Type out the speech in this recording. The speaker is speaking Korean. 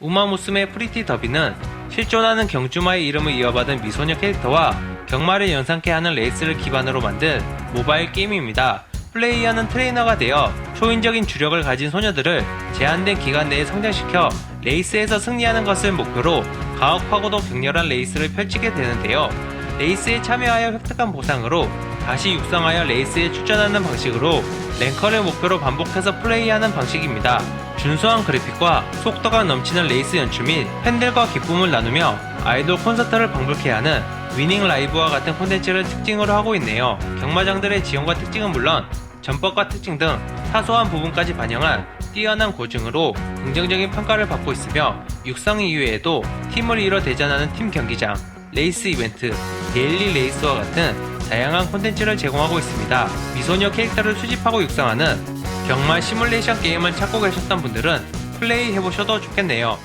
우마무스메 프리티 더비는 실존하는 경주마의 이름을 이어받은 미소녀 캐릭터와 경마를 연상케 하는 레이스를 기반으로 만든 모바일 게임입니다. 플레이어는 트레이너가 되어 초인적인 주력을 가진 소녀들을 제한된 기간 내에 성장시켜 레이스에서 승리하는 것을 목표로 가혹하고도 격렬한 레이스를 펼치게 되는데요. 레이스에 참여하여 획득한 보상으로 다시 육성하여 레이스에 출전하는 방식으로 랭커를 목표로 반복해서 플레이하는 방식입니다. 준수한 그래픽과 속도가 넘치는 레이스 연출 및 팬들과 기쁨을 나누며 아이돌 콘서트를 방불케 하는 위닝 라이브와 같은 콘텐츠를 특징으로 하고 있네요. 경마장들의 지형과 특징은 물론 전법과 특징 등 사소한 부분까지 반영한 뛰어난 고증으로 긍정적인 평가를 받고 있으며 육성 이후에도 팀을 이뤄 대전하는 팀 경기장, 레이스 이벤트, 데일리 레이스와 같은 다양한 콘텐츠를 제공하고 있습니다. 미소녀 캐릭터를 수집하고 육성하는 경마 시뮬레이션 게임을 찾고 계셨던 분들은 플레이 해보셔도 좋겠네요.